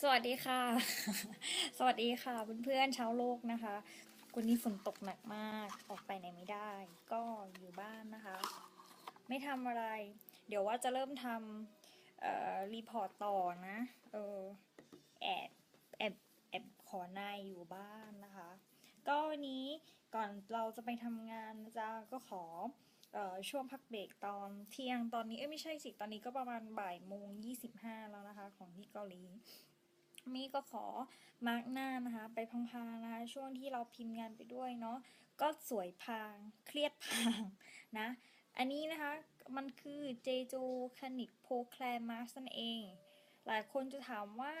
สวัสดีค่ะ สวัสดีค่ะเพื่อนๆชาวโลกนะคะวันนี้ฝนตกหนักมาก ออกไปไหนไม่ได้ ก็อยู่บ้านนะคะ ไม่ทำอะไร เดี๋ยวว่าจะเริ่มทำรีพอร์ตต่อนะ เออแอบแอบแอบขอนายอยู่บ้านนะคะ ก็วันนี้ก่อนเราจะไปทำงานนะจ๊ะก็ขอเอ่อช่วงพักเบรกตอนเที่ยงตอนนี้เอ้ยไม่ใช่สิ ตอนนี้ก็ประมาณบ่ายโมงยี่สิบห้าแล้วนะคะ ของที่เกาหลี มี่ก็ขอมาร์กหน้านะคะ ไปพางๆนะคะช่วงที่เราพิมพ์งานไปด้วยเนาะก็สวยพางเครียดพางนะ อันนี้นะคะมันคือเจโจคานิกโพแคลมาสนั่นเอง หลายคนจะถามว่า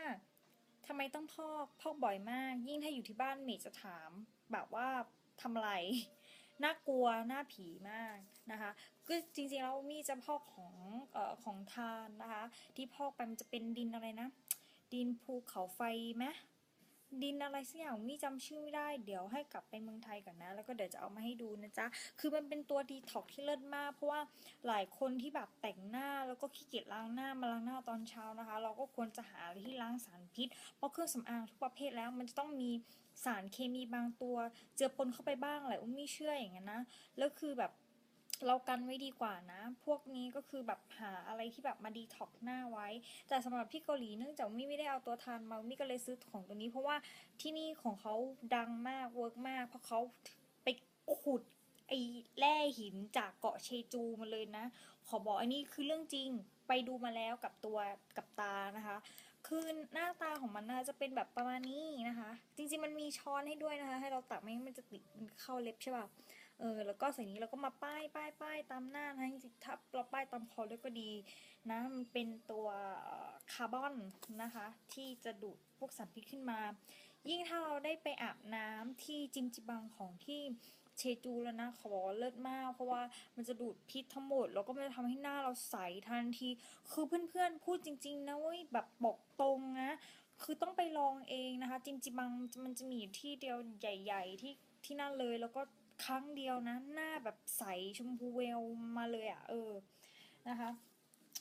ทำไมต้องพอกพอกบ่อยมาก ยิ่งถ้าอยู่ที่บ้านเมดจะถามแบบว่าทำอะไรน่ากลัวน่าผีมากนะคะก็จริงๆแล้วมี่จะพอกของอของทานนะคะ ที่พอกไปมันจะเป็นดินอะไรนะ ดินภูเขาไฟไหมดินอะไรสักอย่างมี่จำชื่อไม่ได้ เดี๋ยวให้กลับไปเมืองไทยก่อนนะ แล้วก็เดี๋ยวจะเอามาให้ดูนะจ๊ะ คือมันเป็นตัวดีท็อกที่เลิศมาก เพราะว่าหลายคนที่แบบแต่งหน้าแล้วก็ขี้เกียจล้างหน้ามาล้างหน้าตอนเช้านะคะ เราก็ควรจะหาอะไรที่ล้างสารพิษ เพราะเครื่องสำอางทุกประเภทแล้วมันจะต้องมีสารเคมีบางตัว เจือปนเข้าไปบ้างแหละอุ้มไม่เชื่ออย่างนั้นนะ แล้วคือแบบ เรากันไว้ดีกว่านะ พวกนี้ก็คือแบบหาอะไรที่แบบมาดีท็อกหน้าไว้ แต่สำหรับที่เกาหลีเนื่องจากมี่ไม่ได้เอาตัวทานมามี่ก็เลยซื้อของตัวนี้ เพราะว่าที่นี่ของเขาดังมากเวิร์กมาก เพราะเขาไปขุดไอ้แร่หินจากเกาะเชจูมาเลยนะ ขอบอกอันนี้คือเรื่องจริงไปดูมาแล้วกับตัวกับตานะคะ คือหน้าตาของมันน่าจะเป็นแบบประมาณนี้นะคะ จริงๆมันมีช้อนให้ด้วยนะคะ ให้เราตักไม่งั้นมันจะติดเข้าเล็บใช่ป่ะ เออแล้วก็ใส่งนี้แล้วก็มาป้ายป้ายป้ายตามหน้านะจริงๆถ้าเราป้ายตามคอด้วยก็ดีนะมันเป็นตัวคาร์บอนนะคะ ที่จะดูดพวกสารพิษขึ้นมา ยิ่งถ้าเราได้ไปอาบน้ำที่จิมจิบังของที่เชจูแล้วนะขอบอกว่าเลิศมาก เพราะว่ามันจะดูดพิษทั้งหมด แล้วก็มันจะทำให้หน้าเราใสทันที คือเพื่อนๆ พูดจริง ๆ นะเว้ยแบบบอกตรงนะคือต้องไปลองเองนะคะ จิมจิบังมันจะมีที่เดียวใหญ่ ๆ ที่ที่นั่นเลยแล้วก็ ครั้งเดียวนะ หน้าแบบใสชมพูเวลมาเลยอะ่ะ เออนะคะ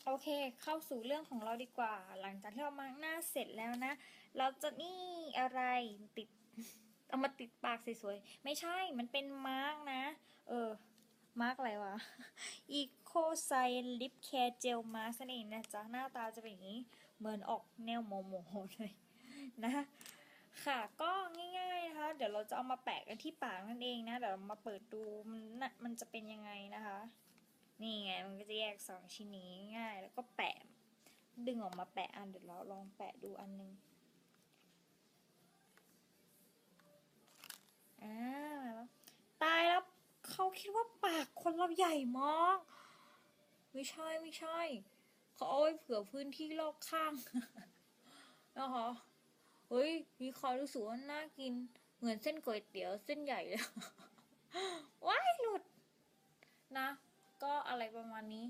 โอเค เข้าสู่เรื่องของเราดีกว่า หลังจากที่เรามาร์กหน้าเสร็จแล้วนะ เราจะนี่อะไรติด เอามาติดปากสวยๆ ไม่ใช่ มันเป็นมาร์กนะ เออ มาร์กอะไรวะ Eco s c i e n Lip Care Gel Mask นั่นเองนะจ๊ะ หน้าตาจะเป็นอย่างนี้ เหมือนออกแนวโมโมเลยนะ ค่ะ ก็ง่าย เดี๋ยวเราจะเอามาแปะกันที่ปากนั่นเองนะ เดี๋ยวามาเปิดดูมันนะมันจะเป็นยังไงนะคะ นี่ไงมันก็จะแยกสองชิ้นนี้ง่าย แล้วก็แปะ ดึงออกมาแปะอันเดี๋ยวเราลองแปะดูอันนึงอ่าแล้วตายแล้วเขาคิดว่าปากคนเราใหญ่มากไม่ใช่ไม่ใช่เขาเอาไว้เผื่อพื้นที่รอบข้างนะคะเฮ้ยมีความรู้สึกว่าน่ากิน เหมือนเส้นก๋วยเตี๋ยวเส้นใหญ่เลยว้ายหลุดนะ ก็อะไรประมาณนี้